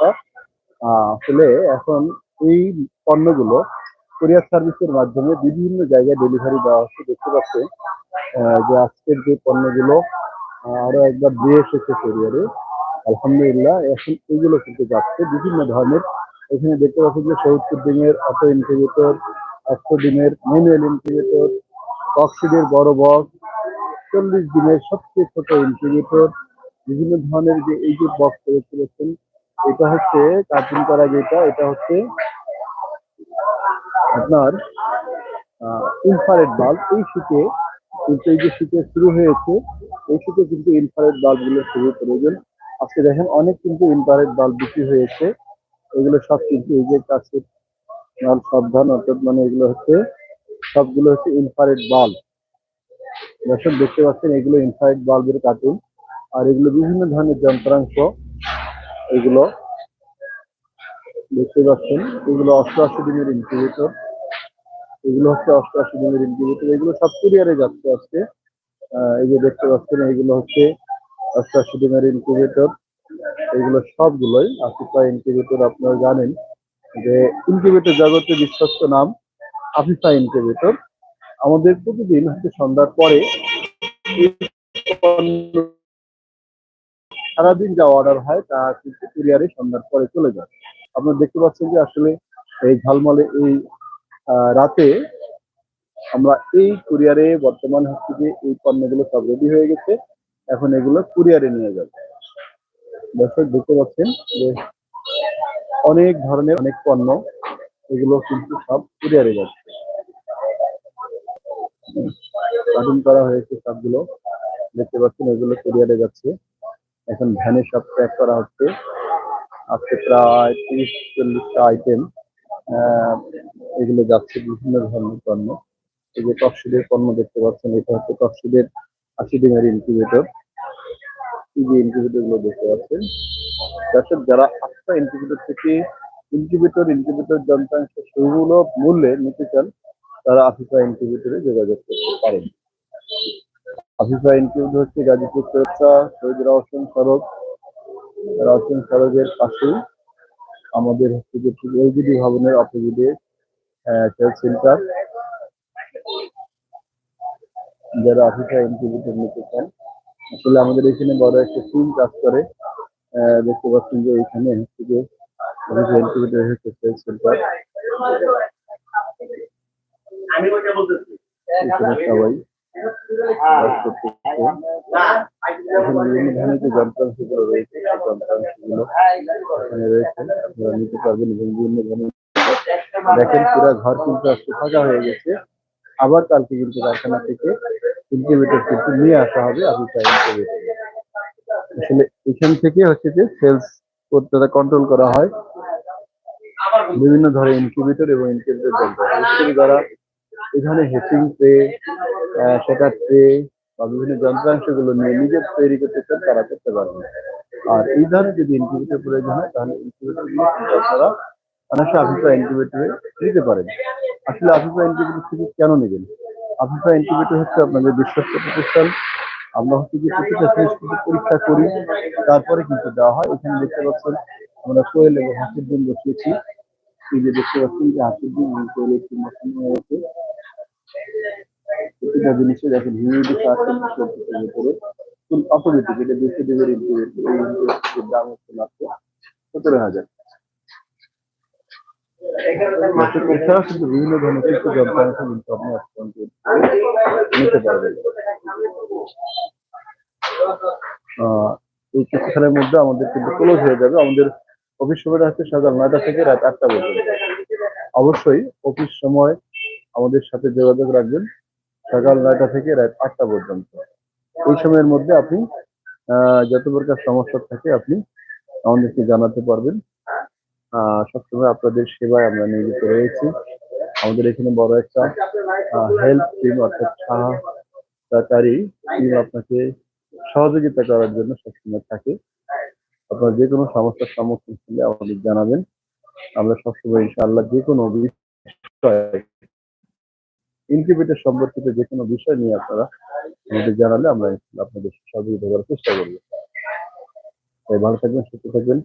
সমস্যা আসলে এখন এই পণ্যগুলো কুরিয়ার সার্ভিসের মাধ্যমে বিভিন্ন জায়গায় ডেলিভারি দেওয়া হচ্ছে। দেখতে পাচ্ছেন যে আজকের যে পণ্যগুলো আরও একবার দিয়ে এসেছে কুরিয়ারে আলহামদুলিল্লাহ, এখন এগুলো কিন্তু যাচ্ছে বিভিন্ন ধরনের। এখানে দেখতে পাচ্ছেন যে সত্তর দিনের অটো ইনকিউবেটর একশো দিনের ম্যানুয়াল ইনকিউবেটর অক্সিডের বড় বক্স চল্লিশ দিনের সবচেয়ে ছোট ইনকিউবেটর বিভিন্ন ধরনের যে এই যে বক্স তৈরি করেছেন এটা হচ্ছে কার্টুন করা যেটা, এটা হচ্ছে আপনার ইনফারেড বাল্ব এই শীতে, কিন্তু এই যে শীতে শুরু হয়েছে, এই শীতে কিন্তু ইনফারেড বাল্বগুলো খুবই প্রয়োজন। আজকে দেখেন অনেক কিন্তু ইনফারেড বাল্ব বিক্রি হয়েছে। এগুলো সব কিন্তু এই যে কাছের মাল সাবধান, অর্থাৎ মানে এগুলো হচ্ছে, সবগুলো হচ্ছে ইনফারেড বাল্ব দর্শক, দেখতে পাচ্ছেন এগুলো ইনফারেড বাল্বের কার্টুন আর এগুলো বিভিন্ন ধরনের যন্ত্রাংশ এগুলো দেখতে পাচ্ছেন। এগুলো অষ্টআশি দিনের ইনকিউবেটর এগুলো হচ্ছে অষ্টআশি দিনের ইনকিউবেটর এগুলো সব কুরিয়ারে যাচ্ছে আজকে। এই যে দেখতে পাচ্ছেন, এগুলো হচ্ছে অষ্টআশি দিনের ইনকিউবেটর এগুলো সবগুলোই আফিফা ইনকিউবেটর আপনারা জানেন যে ইনকিউবেটর জগতে বিশ্বস্ত নাম আফিফা ইনকিউবেটর আমাদের প্রতিদিন হচ্ছে সন্ধ্যার পরে সারাদিন যা অর্ডার হয় তা কিন্তু কুরিয়ারে সন্ধ্যার পরে চলে যায়। আপনারা দেখতে পাচ্ছেন যে আসলে এই ঝালমলে এই রাতে আমরা এই কুরিয়ারে বর্তমান হচ্ছে যে এই পণ্যগুলো সব রেডি হয়ে গেছে। এখন এগুলো কুরিয়ারে নিয়ে যাবে। দর্শক, দেখতে পাচ্ছেন যে অনেক ধরনের অনেক পণ্য এগুলো কিন্তু সব কুরিয়ারে যাচ্ছে। কার্টুন করা হয়েছে সবগুলো। দেখতে পাচ্ছেন এগুলো কুরিয়ারে যাচ্ছে। এখন ভ্যানে সব প্যাক করা হচ্ছে। আজকে প্রায় তিরিশ চল্লিশটা আইটেম এগুলো যাচ্ছে বিভিন্ন ধরনের পণ্য। এই যে টকশিডের পণ্য দেখতে পাচ্ছেন, এটা হচ্ছে টকশিডের আশি ডিমের ইনকিউবেটর এই যে ইনকিউবেটরগুলো দেখতে পাচ্ছেন। দর্শক, যারা আটটা ইনকিউবেটর থেকে ইনকিউবেটর ইনকিউবেটর যন্ত্রাংশ সেগুলো মূল্যে নিতে চান, তারা আফিফা ইনকিউবেটরে যোগাযোগ করতে পারেন। আফিফা ইনকিউবেটর হচ্ছে গাজীপুর চৌরাস্তা শহীদ রওশন সড়ক। রওশন সড়কের পাশেই আমাদের হচ্ছে যে এইচডি ভবনের অপোজিটে সেলস সেন্টার যারা আফিফা ইনকিউবেটর নিতে চান। আসলে আমাদের এখানে বড় একটা টিম কাজ করে। দেখতে পাচ্ছেন যে এখানে হচ্ছে যে আফিফা ইনকিউবেটর হচ্ছে সেলস সেন্টার আমি বলতেছি। সবাই রয়েছে বিভিন্ন ধরনের দেখেন পুরো ঘর কিন্তু আজকে ফাঁকা হয়ে গেছে। আবার কালকে কিন্তু কারখানা থেকে ইনকিউবেটর কিন্তু নিয়ে আসা হবে ইনকিউবেটর আসলে এখান থেকে হচ্ছে যে সেলস করতে কন্ট্রোল করা হয়। বিভিন্ন ধরনের ইনকিউবেটর এবং ইনকিউবেটর যন্ত্র। বিশেষ যারা এখানে হেচিং ট্রে সেটা ট্রে বা বিভিন্ন যন্ত্রাংশগুলো নিয়ে নিজের তৈরি করতে চান তারা করতে পারবেন। আর এই ধরনের যদি ইনকিউবেটর প্রয়োজন হয়, তাহলে ইনকিউবেটরগুলো কিন্তু আপনারা অনেকটা আফিফা ইনকিউবেটরে নিতে পারেন। আসলে আফিফা ইনকিউবেটর থেকে কেন নেবেন? আফিফা ইনকিউবেটর হচ্ছে আপনাদের বিশ্বস্ত প্রতিষ্ঠান। আমরা হচ্ছে যে প্রতিটা কিন্তু পরীক্ষা করি, তারপরে কিন্তু দেওয়া হয়। এখানে দেখতে পাচ্ছেন, আমরা কোয়েল এবং হাসির দিন বসিয়েছি। এই যে দেখতে পাচ্ছেন যে হাসির দিন কোয়েলের হয়েছে। প্রতিটা জিনিসে দেখেন হিউমিডিটি ভেতরে ফুল এটা এই দাম হচ্ছে মাত্র সতেরো হাজার। দর্শক, এছাড়াও কিন্তু বিভিন্ন ধরনের কিছু যন্ত্রাংশ কিন্তু আপনি নিতে পারবেন। এই কিছুক্ষণের মধ্যে আমাদের কিন্তু ক্লোজ হয়ে যাবে। আমাদের অফিস সময়টা হচ্ছে সকাল নয়টা থেকে রাত আটটা পর্যন্ত। অবশ্যই অফিস সময় আমাদের সাথে যোগাযোগ রাখবেন। সকাল নয়টা থেকে রাত আটটা পর্যন্ত। এই সময়ের মধ্যে আপনি যত প্রকার সমস্যা থাকে আপনি আমাদেরকে জানাতে পারবেন। সবসময় আপনাদের সেবায় আমরা নিয়োজিত রয়েছি। আমাদের এখানে বড় একটা হেল্প টিম অর্থাৎ সহায়তাকারী টিম আপনাকে সহযোগিতা করার জন্য সবসময় থাকে। আপনার যে কোনো সমস্যার সম্মুখীন হলে আমাদের জানাবেন। আমরা সবসময় ইনশাআল্লাহ যে কোনো বিষয় ইনকিউবেটর সম্পর্কিত যে কোনো বিষয় নিয়ে আপনারা আমাদের জানালে আমরা আপনাদের সহযোগিতা করার চেষ্টা করব। তাই ভালো থাকবেন, সুস্থ থাকবেন।